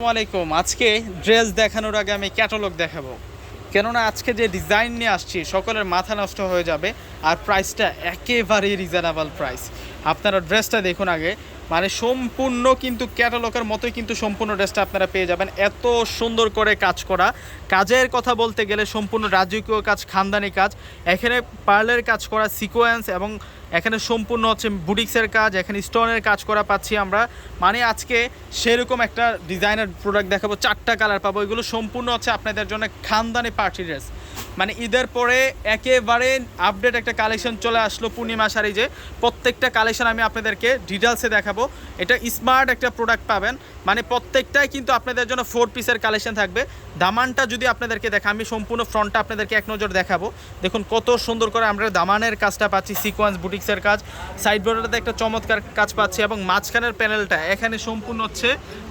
আসসালামু আলাইকুম। আজকে ড্রেস দেখানোর আগে আমি ক্যাটালগ দেখাবো। কেননা আজকে যে ডিজাইন নিয়ে আসছি, সকলের মাথা নষ্ট হয়ে যাবে। আর প্রাইসটা একেবারেই রিজনেবল প্রাইস আপনারা ড্রেসটা দেখুন আগে। মানে সম্পূর্ণ কিন্তু ক্যাটালগের মতোই কিন্তু সম্পূর্ণ ড্রেসটা আপনারা পেয়ে যাবেন। এত সুন্দর করে কাজ করা। কাজের কথা বলতে গেলে সম্পূর্ণ রাজকীয় কাজ, খানদানি কাজ। এখানে পার্লের কাজ করা, সিকোয়েন্স এবং এখানে সম্পূর্ণ হচ্ছে বুটিক্সের কাজ, এখানে স্টোনের কাজ করা পাচ্ছি আমরা। মানে আজকে সেরকম একটা ডিজাইনার প্রোডাক্ট দেখাবো, চারটা কালার পাবো। এগুলো সম্পূর্ণ হচ্ছে আপনাদের জন্য খানদানি পার্টি ড্রেস মানে ঈদের পরে একেবারে আপডেট একটা কালেকশন চলে আসলো পূর্ণিমা শাড়ি যে। প্রত্যেকটা কালেকশন আমি আপনাদেরকে ডিটেলসে দেখাবো। এটা স্মার্ট একটা প্রোডাক্ট পাবেন। মানে প্রত্যেকটাই কিন্তু আপনাদের জন্য ফোর পিসের কালেকশন থাকবে। দামানটা যদি আপনাদেরকে দেখা আমি সম্পূর্ণ ফ্রন্টটা আপনাদেরকে এক নজর দেখাবো। দেখুন কত সুন্দর করে আমরা দামানের কাজটা পাচ্ছি সিকোয়েন্স বুটিক্সের কাজ। সাইড বর্ডারটাতে একটা চমৎকার কাজ পাচ্ছি এবং মাঝখানের প্যানেলটা এখানে সম্পূর্ণ হচ্ছে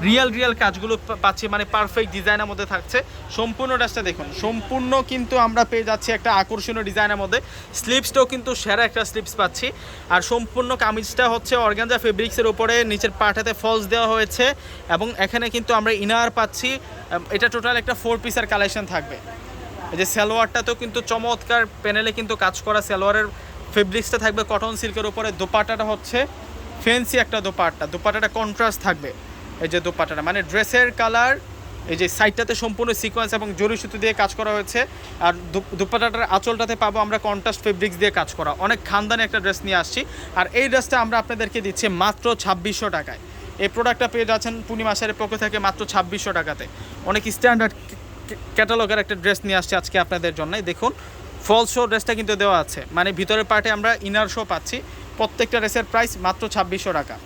রিয়েল রিয়েল কাজগুলো পাচ্ছি। মানে পারফেক্ট ডিজাইনের মধ্যে থাকছে। সম্পূর্ণ ড্রেসটা দেখুন, সম্পূর্ণ কিন্তু আমরা পেয়ে যাচ্ছি একটা আকর্ষণীয় ডিজাইনের মধ্যে। স্লিপসটাও কিন্তু সেরা একটা স্লিপস পাচ্ছি। আর সম্পূর্ণ কামিজটা হচ্ছে অর্গানজা ফেব্রিক্সের উপরে, নিচের পাটাতে ফলস দেওয়া হয়েছে এবং এখানে কিন্তু আমরা ইনার পাচ্ছি। এটা টোটাল একটা ফোর পিসের কালেকশন থাকবে। এই যে সালোয়ারটাতেও কিন্তু চমৎকার প্যানেলে কিন্তু কাজ করা সালোয়ারের ফেব্রিক্সটা থাকবে কটন সিল্কের উপরে। দোপাটাটা হচ্ছে ফেন্সি একটা দোপাট্টা। দোপাট্টাটা কন্ট্রাস্ট থাকবে। এই যে দোপাট্টাটা মানে ড্রেসের কালার এই যে সাইডটাতে সম্পূর্ণ সিকোয়েন্স এবং জরি সুতো দিয়ে কাজ করা হয়েছে। আর দু- দুপাট্টাটার আঁচলটাতে পাবো আমরা কন্ট্রাস্ট ফেব্রিক্স দিয়ে কাজ করা। অনেক খানদানি একটা ড্রেস নিয়ে আসছি। আর এই ড্রেসটা আমরা আপনাদেরকে দিচ্ছি মাত্র ছাব্বিশশো টাকায়। এই প্রোডাক্টটা পেয়ে যাচ্ছেন পূর্ণিমা শাড়ির পক্ষ থেকে মাত্র ছাব্বিশশো টাকাতে। অনেক স্ট্যান্ডার্ড ক্যাটালগের একটা ড্রেস নিয়ে আসছে আজকে আপনাদের জন্য। দেখুন ফল শো ড্রেসটা কিন্তু দেওয়া আছে। মানে ভিতরের পার্টে আমরা ইনার শো পাচ্ছি। প্রত্যেকটা ড্রেসের প্রাইস মাত্র ছাব্বিশশো টাকা।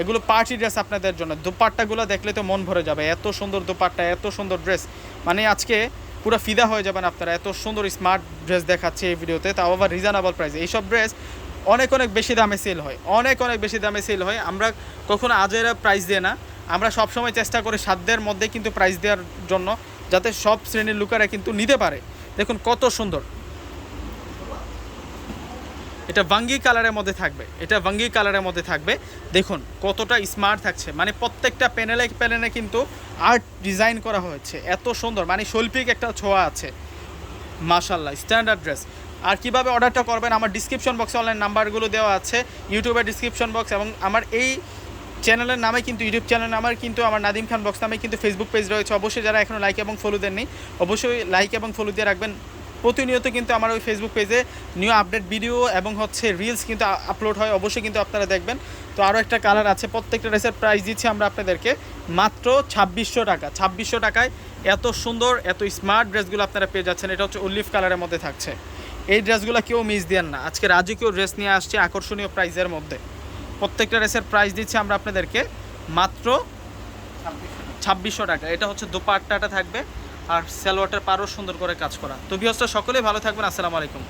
এগুলো পার্টি ড্রেস আপনাদের জন্য। দোপাট্টাগুলো দেখলে তো মন ভরে যাবে। এত সুন্দর দোপাট্টা, এত সুন্দর ড্রেস মানে আজকে পুরো ফিদা হয়ে যাবেন আপনারা। এত সুন্দর স্মার্ট ড্রেস দেখাচ্ছে এই ভিডিওতে। তাও আবার রিজনেবল প্রাইস এইসব ড্রেস অনেক অনেক বেশি দামে সেল হয়। অনেক অনেক বেশি দামে সেল হয়। আমরা কখনো আজেরা প্রাইস দিয়ে না। আমরা সবসময় চেষ্টা করি সাধ্যের মধ্যে কিন্তু প্রাইস দেওয়ার জন্য, যাতে সব শ্রেণির লোকেরা কিন্তু নিতে পারে। দেখুন কত সুন্দর। এটা ভাঙ্গি কালারের মধ্যে থাকবে। এটা ভাঙ্গি কালারের মধ্যে থাকবে। দেখুন, কতটা স্মার্ট থাকছে। মানে প্রত্যেকটা প্যানেলে প্যানেলে কিন্তু আর্ট ডিজাইন করা হয়েছে। এত সুন্দর। মানে শৈল্পিক একটা ছোঁয়া আছে। মাশাল্লাহ স্ট্যান্ডার্ড ড্রেস আর কীভাবে অর্ডারটা করবেন, আমার ডিসক্রিপশন বক্সে অনলাইন নাম্বারগুলো দেওয়া আছে। ইউটিউবের ডিসক্রিপশন বক্স এবং আমার এই চ্যানেলের নামে কিন্তু ইউটিউব চ্যানেল নামের কিন্তু, আমার নাদিম খান বক্স নামে কিন্তু ফেসবুক পেজ রয়েছে। অবশ্যই যারা এখনও লাইক এবং ফলো দেননি, অবশ্যই লাইক এবং ফলো দিয়ে রাখবেন। প্রতিনিয়ত কিন্তু আমার ওই ফেসবুক পেজে নিউ আপডেট ভিডিও এবং হচ্ছে রিলস কিন্তু আপলোড হয়। অবশ্যই কিন্তু আপনারা দেখবেন। তো আরও একটা কালার আছে। প্রত্যেকটা ড্রেসের প্রাইস দিচ্ছি আমরা আপনাদেরকে। মাত্র ছাব্বিশশো টাকা। ছাব্বিশশো টাকায় এত সুন্দর, এত স্মার্ট ড্রেসগুলো আপনারা পেয়ে যাচ্ছেন। এটা হচ্ছে উল্লিফ কালারের মধ্যে থাকছে। এই ড্রেসগুলো কেউ মিস দেন না। আজকে রাজকীয় ড্রেস নিয়ে আসছে আকর্ষণীয় প্রাইসের মধ্যে। প্রত্যেকটা ড্রেসের প্রাইস দিচ্ছি আমরা আপনাদেরকে। মাত্র ছাব্বিশশো টাকা। এটা হচ্ছে দোপাট্টাটা থাকবে। আর সালোয়ারটার পারও সুন্দর করে কাজ করা। তো বিহস্ত সকলেই ভালো থাকবেন আসসালামু আলাইকুম।